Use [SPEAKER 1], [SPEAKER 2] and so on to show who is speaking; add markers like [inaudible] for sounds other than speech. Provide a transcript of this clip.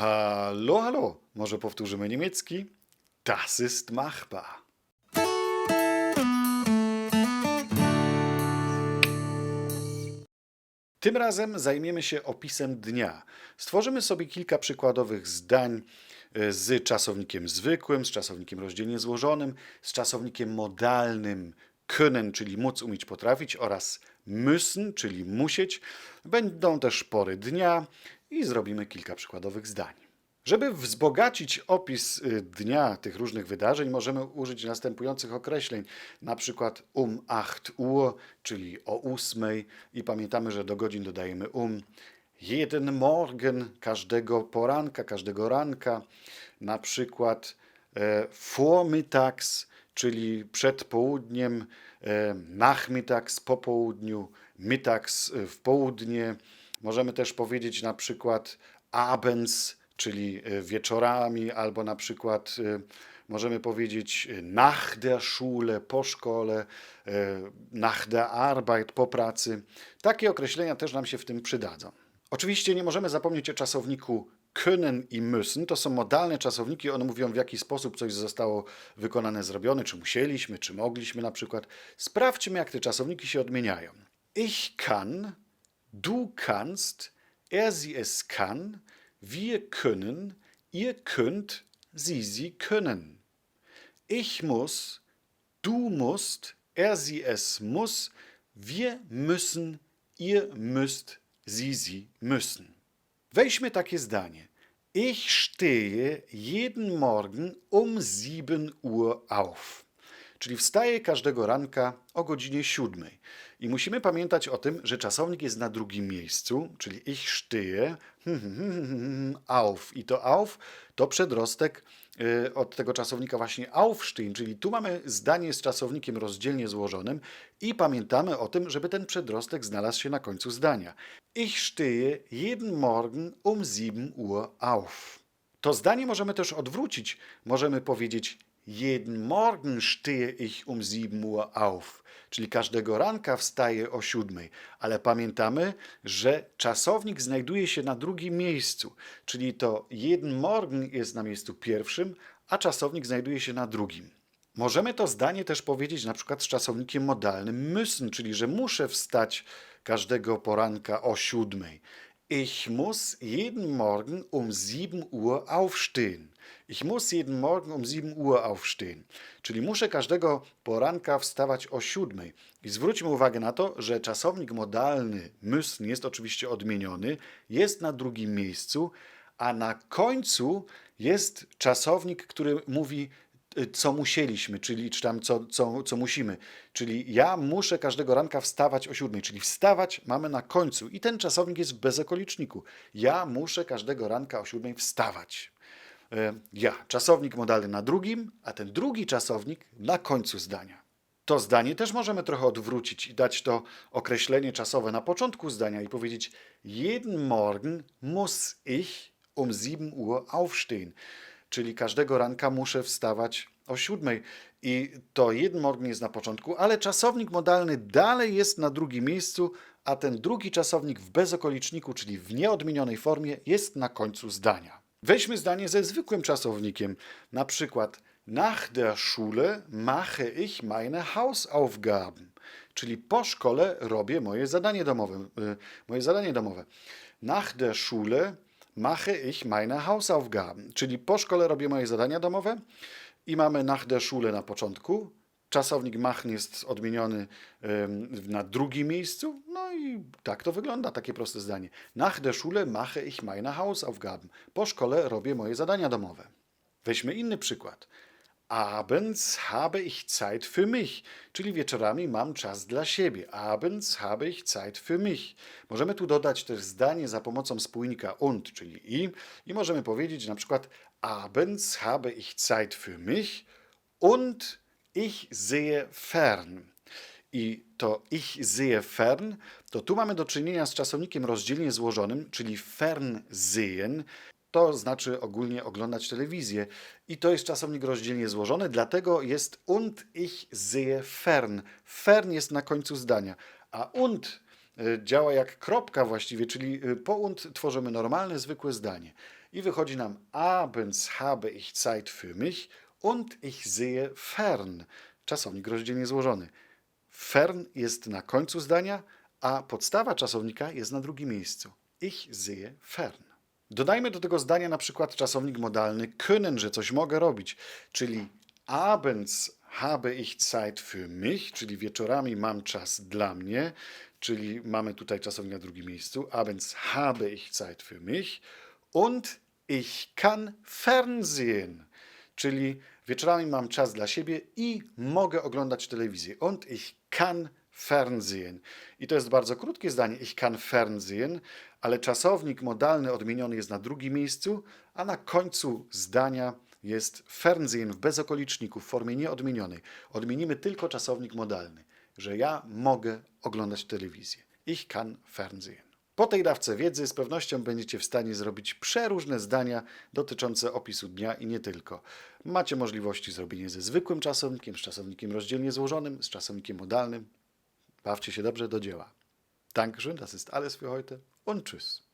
[SPEAKER 1] Hallo, hallo. Może powtórzymy niemiecki? Das ist machbar. Tym razem zajmiemy się opisem dnia. Stworzymy sobie kilka przykładowych zdań e, z czasownikiem zwykłym, z czasownikiem rozdzielnie złożonym, z czasownikiem modalnym können, czyli móc, umieć, potrafić oraz müssen, czyli musieć. Będą też pory dnia i zrobimy kilka przykładowych zdań. Żeby wzbogacić opis y, dnia tych różnych wydarzeń, możemy użyć następujących określeń, na przykład um 8 Uhr, czyli o 8 i pamiętamy, że do godzin dodajemy um. Jeden Morgen, każdego poranka, każdego ranka, na przykład e, vormittags, czyli przed południem, e, nachmittags po południu, mittags e, w południe. Możemy też powiedzieć na przykład abends, czyli e, wieczorami, albo na przykład możemy powiedzieć nach der Schule, po szkole, nach der Arbeit, po pracy. Takie określenia też nam się w tym przydadzą. Oczywiście nie możemy zapomnieć o czasowniku können i müssen. To są modalne czasowniki, one mówią w jaki sposób coś zostało wykonane, zrobione, czy musieliśmy, czy mogliśmy na przykład. Sprawdźmy, jak te czasowniki się odmieniają. Ich kann, du kannst, er sie es kann, wir können, ihr könnt, sie sie können. Ich muss, du musst, er sie es muss, wir müssen, ihr müsst, sie sie müssen. Weźmy takie zdanie. Ich stehe jeden Morgen um 7 Uhr auf. Czyli wstaję każdego ranka o godzinie 7. I musimy pamiętać o tym, że czasownik jest na drugim miejscu, czyli ich stehe [laughs] auf. I to auf to przedrostek y, od tego czasownika właśnie aufstehen, czyli tu mamy zdanie z czasownikiem rozdzielnie złożonym i pamiętamy o tym, żeby ten przedrostek znalazł się na końcu zdania. Ich stehe jeden Morgen um 7 Uhr auf. To zdanie możemy też odwrócić. Możemy powiedzieć Jeden Morgen stehe ich um 7 Uhr auf, czyli każdego ranka wstaję o 7. Ale pamiętamy, że czasownik znajduje się na drugim miejscu, czyli to jeden Morgen jest na miejscu pierwszym, a czasownik znajduje się na drugim. Możemy to zdanie też powiedzieć na przykład z czasownikiem modalnym müssen, czyli że muszę wstać każdego poranka o 7. Ich muss jeden Morgen um 7 Uhr aufstehen. Ich muss jeden Morgen um 7 Uhr aufstehen. Czyli muszę każdego poranka wstawać o 7. I zwróćmy uwagę na to, że czasownik modalny müssen jest oczywiście odmieniony, jest na drugim miejscu, a na końcu jest czasownik, który mówi y, co musieliśmy, czyli czy tam co, co, co musimy. Czyli ja muszę każdego ranka wstawać o siódmej, czyli wstawać mamy na końcu i ten czasownik jest w bezokoliczniku. Ja muszę każdego ranka o siódmej wstawać. E, Ja, czasownik modalny na drugim, a ten drugi czasownik na końcu zdania. To zdanie też możemy trochę odwrócić i dać to określenie czasowe na początku zdania i powiedzieć: Jeden Morgen muss ich um 7 Uhr aufstehen. Czyli każdego ranka muszę wstawać o siódmej. I to jeden morgen jest na początku, ale czasownik modalny dalej jest na drugim miejscu, a ten drugi czasownik w bezokoliczniku, czyli w nieodmienionej formie, jest na końcu zdania. Weźmy zdanie ze zwykłym czasownikiem. Na przykład Nach der Schule mache ich meine Hausaufgaben. Czyli po szkole robię moje zadanie domowe. y, Moje zadanie domowe. Nach der Schule mache ich meine Hausaufgaben. Czyli po szkole robię moje zadania domowe i mamy nach der Schule na początku. Czasownik machen jest odmieniony na drugim miejscu. No i tak to wygląda, takie proste zdanie. Nach der Schule mache ich meine Hausaufgaben. Po szkole robię moje zadania domowe. Weźmy inny przykład. Abends habe ich Zeit für mich, czyli wieczorami mam czas dla siebie. Abends habe ich Zeit für mich. Możemy tu dodać też zdanie za pomocą spójnika und, czyli i, i możemy powiedzieć na przykład Abends habe ich Zeit für mich und ich sehe fern. I to ich sehe fern, to tu mamy do czynienia z czasownikiem rozdzielnie złożonym, czyli fern sehen. To znaczy ogólnie oglądać telewizję. I to jest czasownik rozdzielnie złożony, dlatego jest und ich sehe fern. Fern jest na końcu zdania, a und y, działa jak kropka właściwie, czyli y, po und tworzymy normalne, zwykłe zdanie. I wychodzi nam abends habe ich Zeit für mich und ich sehe fern. Czasownik rozdzielnie złożony. Fern jest na końcu zdania, a podstawa czasownika jest na drugim miejscu. Ich sehe fern. Dodajmy do tego zdania na przykład czasownik modalny können, że coś mogę robić, czyli abends habe ich Zeit für mich, czyli wieczorami mam czas dla mnie, czyli mamy tutaj czasownik na drugim miejscu. Abends habe ich Zeit für mich und ich kann fernsehen, czyli wieczorami mam czas dla siebie i mogę oglądać telewizję. Und ich kann fernsehen. I to jest bardzo krótkie zdanie, ich kann fernsehen, ale czasownik modalny odmieniony jest na drugim miejscu, a na końcu zdania jest fernsehen w bezokoliczniku, w formie nieodmienionej. Odmienimy tylko czasownik modalny, że ja mogę oglądać telewizję. Ich kann fernsehen. Po tej dawce wiedzy z pewnością będziecie w stanie zrobić przeróżne zdania dotyczące opisu dnia i nie tylko. Macie możliwości zrobienia ze zwykłym czasownikiem, z czasownikiem rozdzielnie złożonym, z czasownikiem modalnym. Bawcie się dobrze do dzieła. Dankeschön, das ist alles für heute und tschüss.